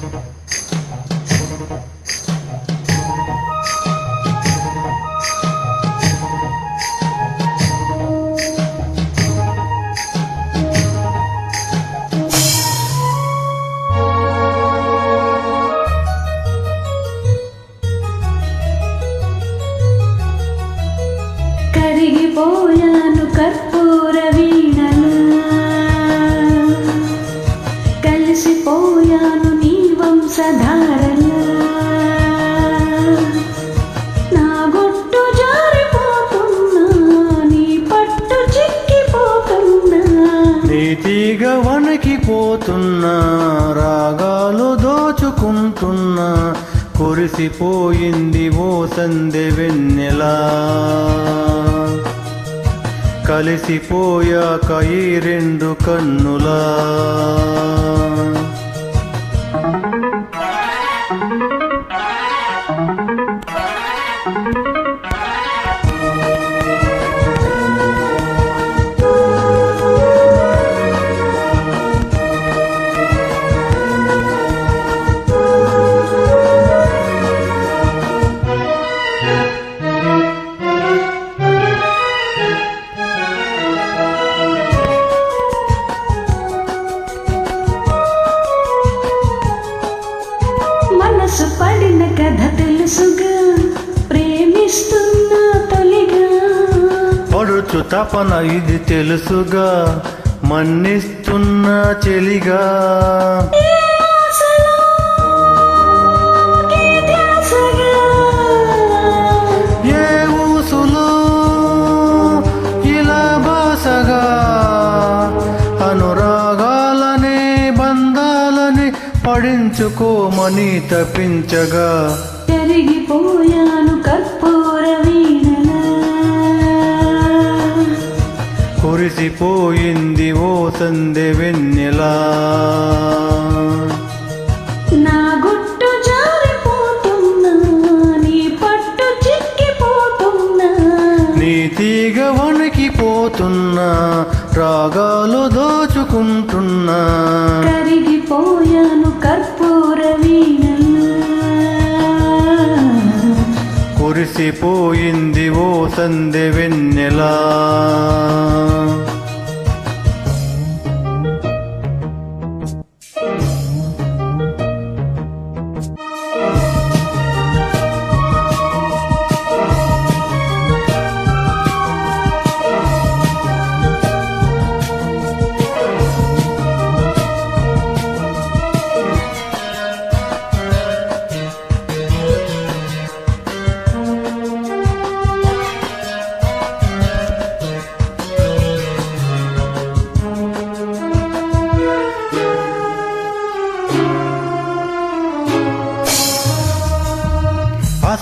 thank వణికిపోతున్నా రాగాలు దోచుకుంటున్నా కురిసిపోయింది ఓ సందె వెన్నెలా. కలిసిపోయాక ఈ రెండు కన్నులా. పడుచు తపన ఇది తెలుసుగా మన్నిస్తున్న చెలిగా. ఏ ఆశలో, ఊసులో ఇలా బాసగా. అనురాగాలనే బంధాలని పడించుకోమని తప్పించగా. కరిగిపోయాను కర్పూర వీణలా కురిసిపోయింది ఓ సందె వెన్నెలా. తీగ వణికిపోతున్నా రాగాలు దోచుకుంటున్నా. కరిగిపోయాను కర్పూర మెరిసిపోయింది ఓ సందె వెన్నెలా.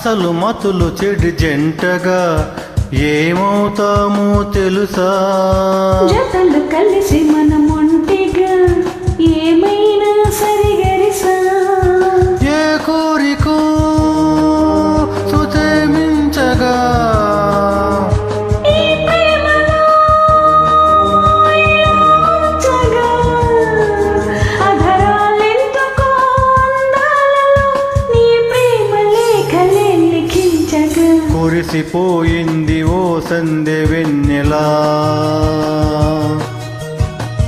అసలు మతులు చెడు జంటగా ఏమవుతామో తెలుసా? జతలు కలిసి మనం లిఖించగా కురిసిపోయింది ఓ సందె వెన్నెలా.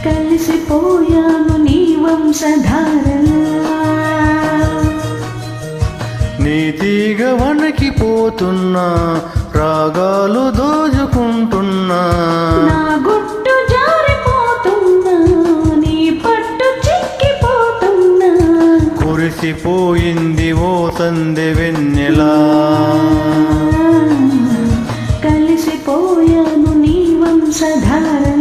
కలిసిపోయాను నీ వంశధారలా. నీ తీగ వణికిపోతున్నా రాగాలు దోచుకుంటున్నా నా గుట్టు జారిపోతున్నా నీ పట్టు చిక్కిపోతున్నా. కురిసిపోయింది ఓ సందె వెన్నెలా. కలిసిపోయాను నీ వంశధారలా